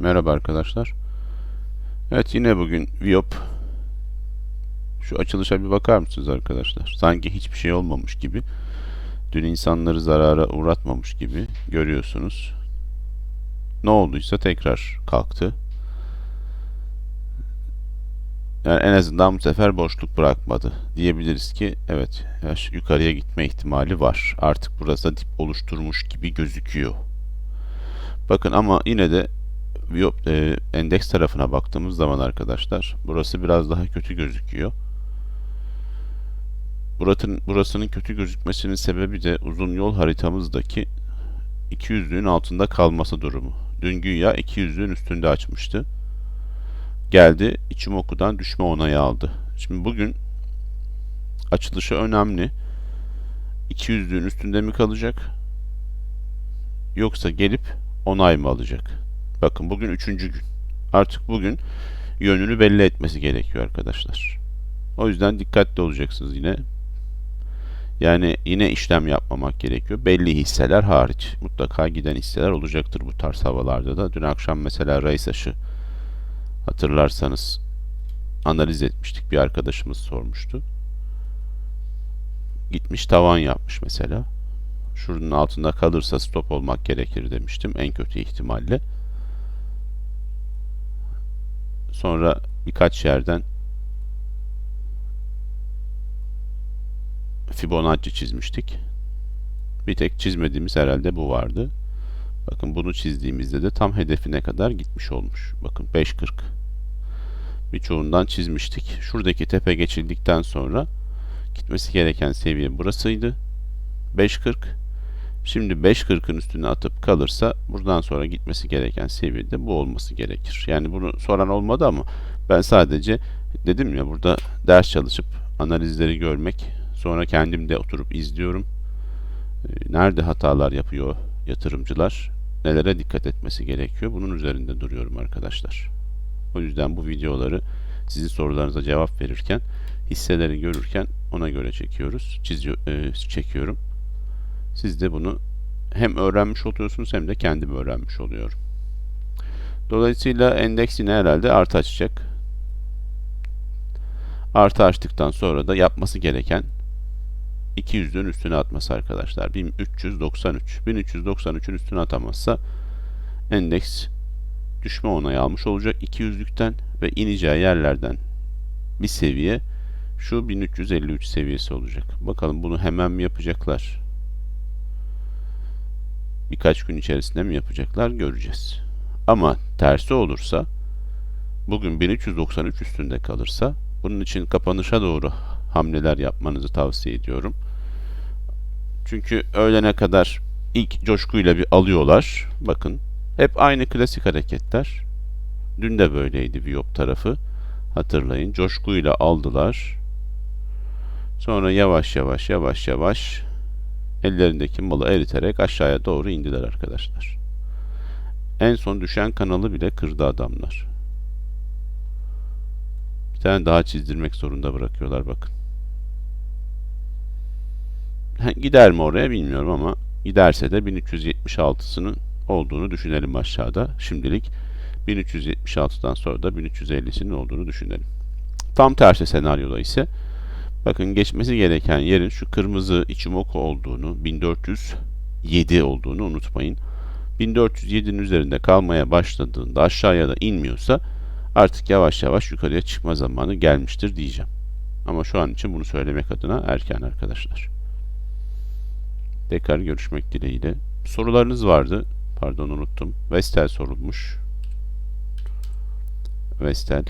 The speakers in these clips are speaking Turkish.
Merhaba arkadaşlar. Evet yine bugün Viop. Şu açılışa bir bakar mısınız arkadaşlar? Sanki hiçbir şey olmamış gibi. Dün insanları zarara uğratmamış gibi görüyorsunuz. Ne olduysa tekrar kalktı. Yani en azından bu sefer boşluk bırakmadı. Diyebiliriz ki evet yaş- yukarıya gitme ihtimali var. Artık burası dip oluşturmuş gibi gözüküyor. Bakın ama yine de Viop, e, endeks tarafına baktığımız zaman arkadaşlar burası biraz daha kötü gözüküyor. Buranın, burasının kötü gözükmesinin sebebi de uzun yol haritamızdaki 200'lüğün altında kalması durumu. Dün güya 200'lüğün üstünde açmıştı. Geldi Ichimoku'dan düşme onayı aldı. Şimdi bugün açılışı önemli. 200'lüğün üstünde mi kalacak? Yoksa gelip onay mı alacak? Bakın bugün üçüncü gün. Artık bugün yönünü belli etmesi gerekiyor arkadaşlar. O yüzden dikkatli olacaksınız yine. Yani yine işlem yapmamak gerekiyor. Belli hisseler hariç. Mutlaka giden hisseler olacaktır bu tarz havalarda da. Dün akşam mesela Raysaş'ı hatırlarsanız analiz etmiştik. Bir arkadaşımız sormuştu. Gitmiş tavan yapmış mesela. Şunun altında kalırsa stop olmak gerekir demiştim en kötü ihtimalle. Sonra birkaç yerden Fibonacci çizmiştik. Bir tek çizmediğimiz herhalde bu vardı. Bakın bunu çizdiğimizde de tam hedefine kadar gitmiş olmuş. Bakın 5.40. Birçoğundan çizmiştik. Şuradaki tepe geçildikten sonra gitmesi gereken seviye burasıydı. 5.40. Şimdi 5.40'ın üstüne atıp kalırsa buradan sonra gitmesi gereken seviyede bu olması gerekir. Yani bunu soran olmadı ama ben sadece dedim ya burada ders çalışıp analizleri görmek sonra kendim de oturup izliyorum. Ee, Nerede hatalar yapıyor yatırımcılar? Nelere dikkat etmesi gerekiyor? Bunun üzerinde duruyorum arkadaşlar. O yüzden bu videoları sizin sorularınıza cevap verirken hisseleri görürken ona göre çekiyoruz. Çiziyor, e, çekiyorum. Siz de bunu hem öğrenmiş oluyorsunuz hem de kendim öğrenmiş oluyorum. Dolayısıyla endeks yine herhalde artı açacak. Artı açtıktan sonra da yapması gereken 200'ün üstüne atması arkadaşlar. 1393. 1393'ün üstüne atamazsa endeks düşme onayı almış olacak 200'lükten ve ineceği yerlerden bir seviye şu 1353 seviyesi olacak. Bakalım bunu hemen mi yapacaklar? Birkaç gün içerisinde mi yapacaklar göreceğiz. Ama tersi olursa bugün 1393 üstünde kalırsa bunun için kapanışa doğru hamleler yapmanızı tavsiye ediyorum. Çünkü öğlene kadar ilk coşkuyla bir alıyorlar. Bakın hep aynı klasik hareketler. Dün de böyleydi Viyop tarafı. Hatırlayın coşkuyla aldılar. Sonra yavaş yavaş yavaş yavaş ellerindeki malı eriterek aşağıya doğru indiler arkadaşlar. En son düşen kanalı bile kırdı adamlar. Bir tane daha çizdirmek zorunda bırakıyorlar bakın. Gider mi oraya bilmiyorum ama giderse de 1376'sının olduğunu düşünelim aşağıda. Şimdilik 1376'dan sonra da 1350'sinin olduğunu düşünelim. Tam tersi senaryoda ise Bakın geçmesi gereken yerin şu kırmızı Ichimoku olduğunu, 1407 olduğunu unutmayın. 1407'nin üzerinde kalmaya başladığında aşağıya da inmiyorsa artık yavaş yavaş yukarıya çıkma zamanı gelmiştir diyeceğim. Ama şu an için bunu söylemek adına erken arkadaşlar. Tekrar görüşmek dileğiyle. Sorularınız vardı. Pardon unuttum. Vestel sorulmuş. Vestel.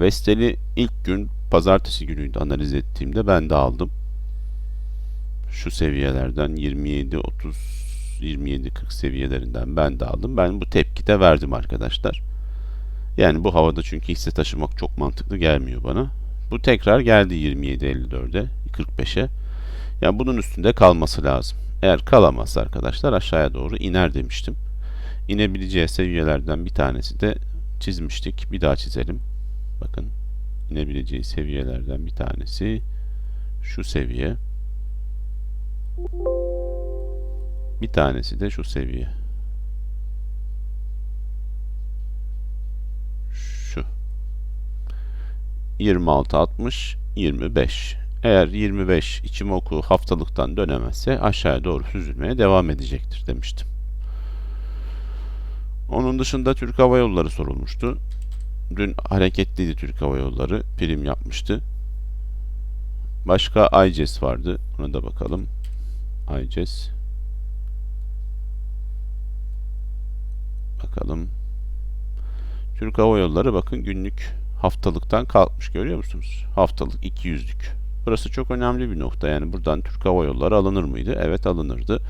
Vestel'i ilk gün pazartesi günüydü analiz ettiğimde ben de aldım. Şu seviyelerden 27 30 27 40 seviyelerinden ben de aldım. Ben bu tepkide verdim arkadaşlar. Yani bu havada çünkü hisse taşımak çok mantıklı gelmiyor bana. Bu tekrar geldi 27 54'e 45'e. Yani bunun üstünde kalması lazım. Eğer kalamazsa arkadaşlar aşağıya doğru iner demiştim. İnebileceği seviyelerden bir tanesi de çizmiştik. Bir daha çizelim. Bakın inebileceği seviyelerden bir tanesi şu seviye. Bir tanesi de şu seviye. Şu. 26 60 25. Eğer 25 içim oku haftalıktan dönemezse aşağıya doğru süzülmeye devam edecektir demiştim. Onun dışında Türk Hava Yolları sorulmuştu. Dün hareketliydi Türk Hava Yolları. Prim yapmıştı. Başka ICES vardı. Ona da bakalım. ICES. Bakalım. Türk Hava Yolları bakın günlük haftalıktan kalkmış görüyor musunuz? Haftalık 200'lük. Burası çok önemli bir nokta. Yani buradan Türk Hava Yolları alınır mıydı? Evet alınırdı.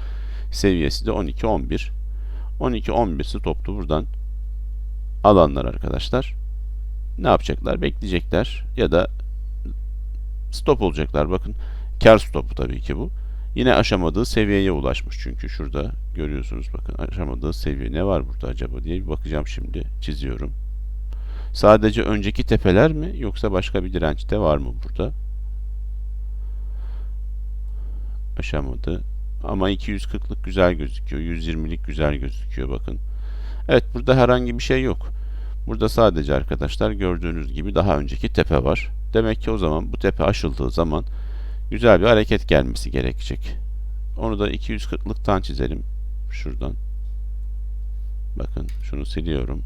Seviyesi de 12-11. 12-11 stoptu buradan alanlar arkadaşlar. Ne yapacaklar? Bekleyecekler ya da stop olacaklar. Bakın kar stopu tabii ki bu. Yine aşamadığı seviyeye ulaşmış çünkü şurada görüyorsunuz bakın aşamadığı seviye ne var burada acaba diye bir bakacağım şimdi çiziyorum. Sadece önceki tepeler mi yoksa başka bir direnç de var mı burada? Aşamadı. Ama 240'lık güzel gözüküyor. 120'lik güzel gözüküyor bakın. Evet burada herhangi bir şey yok. Burada sadece arkadaşlar gördüğünüz gibi daha önceki tepe var. Demek ki o zaman bu tepe aşıldığı zaman güzel bir hareket gelmesi gerekecek. Onu da 240'lıktan çizelim. Şuradan. Bakın şunu siliyorum.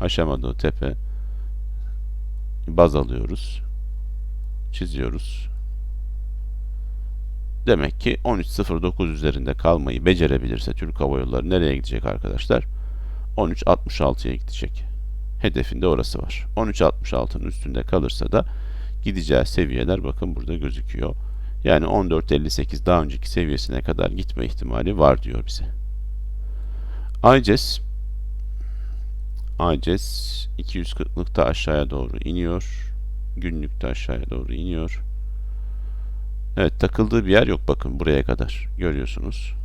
Aşamadığı tepe. Baz alıyoruz. Çiziyoruz. Demek ki 13.09 üzerinde kalmayı becerebilirse Türk Hava Yolları nereye gidecek arkadaşlar? 13.66'ya gidecek. Hedefinde orası var. 13.66'nın üstünde kalırsa da gideceği seviyeler bakın burada gözüküyor. Yani 14.58 daha önceki seviyesine kadar gitme ihtimali var diyor bize. ICES ICES 240'lıkta aşağıya doğru iniyor. Günlükte aşağıya doğru iniyor. Evet takıldığı bir yer yok bakın buraya kadar görüyorsunuz.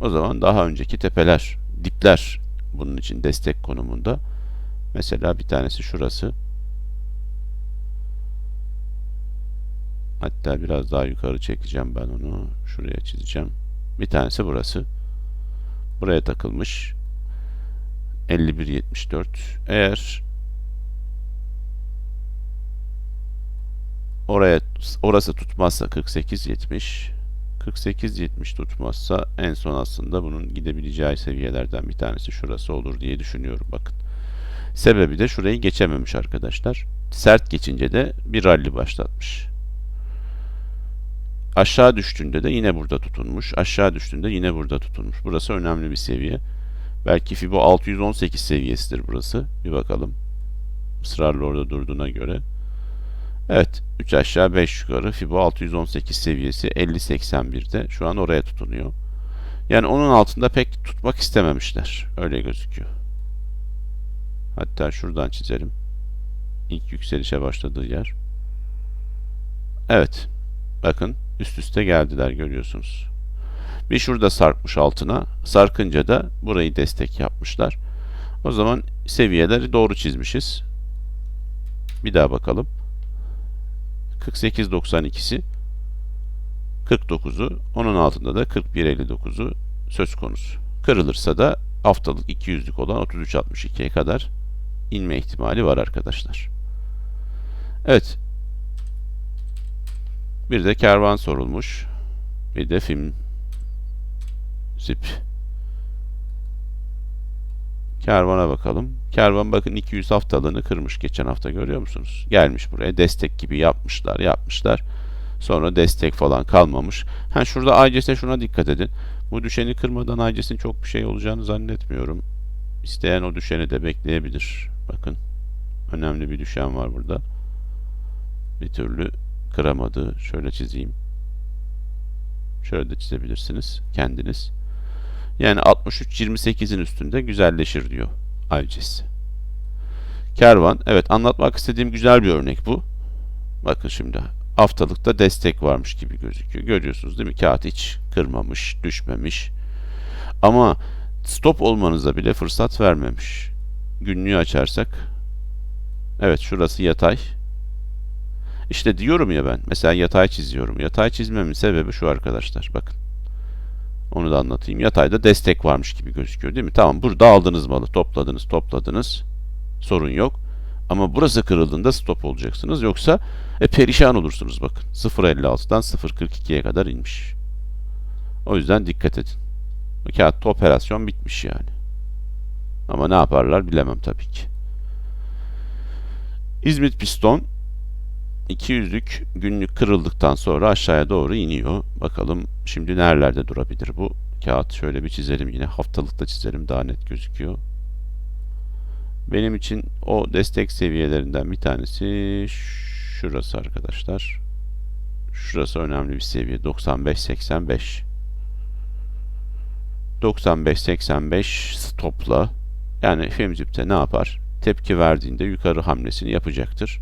O zaman daha önceki tepeler, dipler bunun için destek konumunda. Mesela bir tanesi şurası. Hatta biraz daha yukarı çekeceğim ben onu. Şuraya çizeceğim. Bir tanesi burası. Buraya takılmış. 51.74. Eğer oraya orası tutmazsa 48.70 48.70 tutmazsa en son aslında bunun gidebileceği seviyelerden bir tanesi şurası olur diye düşünüyorum bakın. Sebebi de şurayı geçememiş arkadaşlar. Sert geçince de bir rally başlatmış. Aşağı düştüğünde de yine burada tutunmuş. Aşağı düştüğünde yine burada tutunmuş. Burası önemli bir seviye. Belki Fibo 618 seviyesidir burası. Bir bakalım. Israrla orada durduğuna göre. Evet. 3 aşağı 5 yukarı. Fibo 618 seviyesi 50.81'de. Şu an oraya tutunuyor. Yani onun altında pek tutmak istememişler. Öyle gözüküyor. Hatta şuradan çizelim. İlk yükselişe başladığı yer. Evet. Bakın üst üste geldiler görüyorsunuz. Bir şurada sarkmış altına. Sarkınca da burayı destek yapmışlar. O zaman seviyeleri doğru çizmişiz. Bir daha bakalım. 48.92'si 49'u onun altında da 41.59'u söz konusu. Kırılırsa da haftalık 200'lük olan 33.62'ye kadar inme ihtimali var arkadaşlar. Evet. Bir de kervan sorulmuş. Bir de film zip. Kervana bakalım. Kervan bakın 200 haftalığını kırmış geçen hafta görüyor musunuz? Gelmiş buraya destek gibi yapmışlar yapmışlar. Sonra destek falan kalmamış. Ha şurada ACS'e şuna dikkat edin. Bu düşeni kırmadan ACS'in çok bir şey olacağını zannetmiyorum. İsteyen o düşeni de bekleyebilir. Bakın. Önemli bir düşen var burada. Bir türlü kıramadı. Şöyle çizeyim. Şöyle de çizebilirsiniz kendiniz. Yani 63-28'in üstünde güzelleşir diyor Alces. Kervan. Evet anlatmak istediğim güzel bir örnek bu. Bakın şimdi haftalıkta destek varmış gibi gözüküyor. Görüyorsunuz değil mi? Kağıt hiç kırmamış, düşmemiş. Ama stop olmanıza bile fırsat vermemiş. Günlüğü açarsak. Evet şurası yatay. İşte diyorum ya ben. Mesela yatay çiziyorum. Yatay çizmemin sebebi şu arkadaşlar. Bakın. Onu da anlatayım. Yatayda destek varmış gibi gözüküyor değil mi? Tamam burada aldınız malı. Topladınız topladınız. Sorun yok. Ama burası kırıldığında stop olacaksınız. Yoksa e, perişan olursunuz bakın. 0.56'dan 0.42'ye kadar inmiş. O yüzden dikkat edin. Bu kağıtta operasyon bitmiş yani. Ama ne yaparlar bilemem tabii ki. İzmit piston 200'lük günlük kırıldıktan sonra aşağıya doğru iniyor. Bakalım şimdi nerelerde durabilir bu kağıt. Şöyle bir çizelim yine. Haftalıkta çizelim daha net gözüküyor. Benim için o destek seviyelerinden bir tanesi şurası arkadaşlar. Şurası önemli bir seviye. 95-85. 95-85 stopla yani Femzip'te ne yapar? Tepki verdiğinde yukarı hamlesini yapacaktır.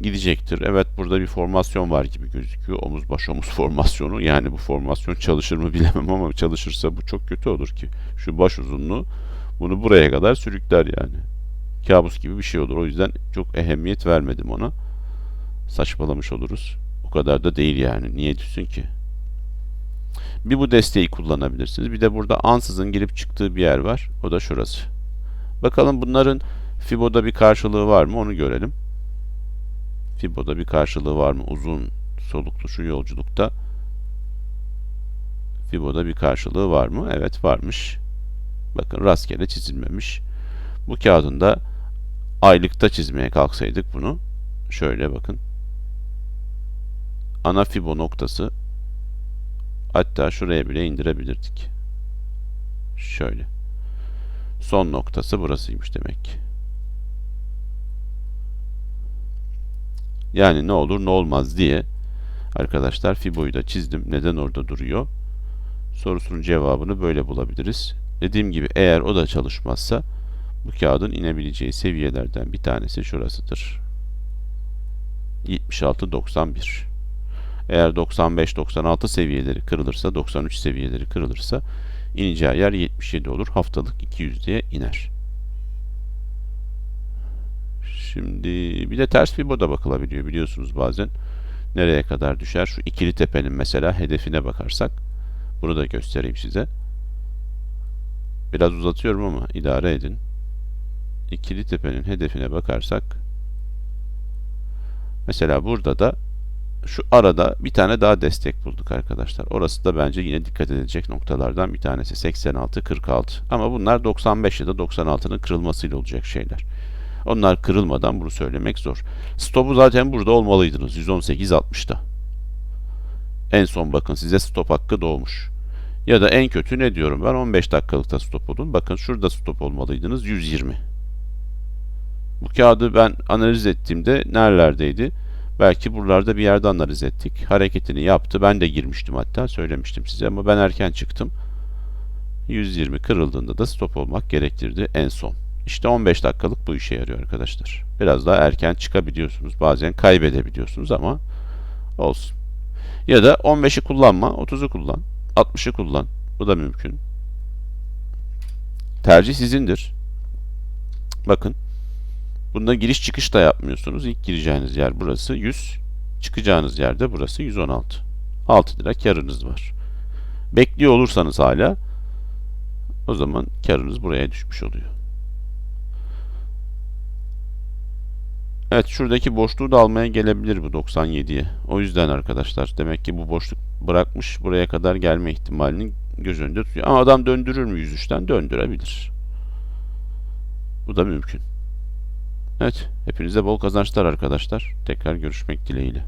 Gidecektir. Evet burada bir formasyon var gibi gözüküyor. Omuz baş omuz formasyonu. Yani bu formasyon çalışır mı bilemem ama çalışırsa bu çok kötü olur ki. Şu baş uzunluğu bunu buraya kadar sürükler yani. Kabus gibi bir şey olur. O yüzden çok ehemmiyet vermedim ona. Saçmalamış oluruz. O kadar da değil yani. Niye düşsün ki? Bir bu desteği kullanabilirsiniz. Bir de burada ansızın girip çıktığı bir yer var. O da şurası. Bakalım bunların Fibo'da bir karşılığı var mı onu görelim. Fibo'da bir karşılığı var mı? Uzun soluklu şu yolculukta Fibo'da bir karşılığı var mı? Evet varmış. Bakın rastgele çizilmemiş. Bu kağıdın da aylıkta çizmeye kalksaydık bunu şöyle bakın. Ana Fibo noktası hatta şuraya bile indirebilirdik. Şöyle. Son noktası burasıymış demek ki. Yani ne olur ne olmaz diye arkadaşlar Fibo'yu da çizdim. Neden orada duruyor? Sorusunun cevabını böyle bulabiliriz. Dediğim gibi eğer o da çalışmazsa bu kağıdın inebileceği seviyelerden bir tanesi şurasıdır. 76-91. Eğer 95-96 seviyeleri kırılırsa, 93 seviyeleri kırılırsa ineceği yer 77 olur. Haftalık 200 diye iner. Şimdi bir de ters fiboda bakılabiliyor biliyorsunuz bazen. Nereye kadar düşer? Şu ikili tepenin mesela hedefine bakarsak. Bunu da göstereyim size. Biraz uzatıyorum ama idare edin. İkili tepenin hedefine bakarsak mesela burada da şu arada bir tane daha destek bulduk arkadaşlar. Orası da bence yine dikkat edilecek noktalardan bir tanesi 86-46. Ama bunlar 95 ya da 96'nın kırılmasıyla olacak şeyler. Onlar kırılmadan bunu söylemek zor. Stop'u zaten burada olmalıydınız 118-60'da. En son bakın size stop hakkı doğmuş. Ya da en kötü ne diyorum ben 15 dakikalıkta stop olun. Bakın şurada stop olmalıydınız 120. Bu kağıdı ben analiz ettiğimde nerelerdeydi? Belki buralarda bir yerde analiz ettik. Hareketini yaptı. Ben de girmiştim hatta söylemiştim size ama ben erken çıktım. 120 kırıldığında da stop olmak gerektirdi en son. İşte 15 dakikalık bu işe yarıyor arkadaşlar. Biraz daha erken çıkabiliyorsunuz. Bazen kaybedebiliyorsunuz ama olsun. Ya da 15'i kullanma, 30'u kullan. 60'ı kullan. Bu da mümkün. Tercih sizindir. Bakın. Bunda giriş çıkış da yapmıyorsunuz. İlk gireceğiniz yer burası 100. Çıkacağınız yerde burası 116. 6 lira karınız var. Bekliyor olursanız hala o zaman karınız buraya düşmüş oluyor. Evet şuradaki boşluğu da almaya gelebilir bu 97'ye. O yüzden arkadaşlar demek ki bu boşluk bırakmış buraya kadar gelme ihtimalini göz önünde tutuyor. Ama adam döndürür mü 103'ten? Döndürebilir. Bu da mümkün. Evet hepinize bol kazançlar arkadaşlar. Tekrar görüşmek dileğiyle.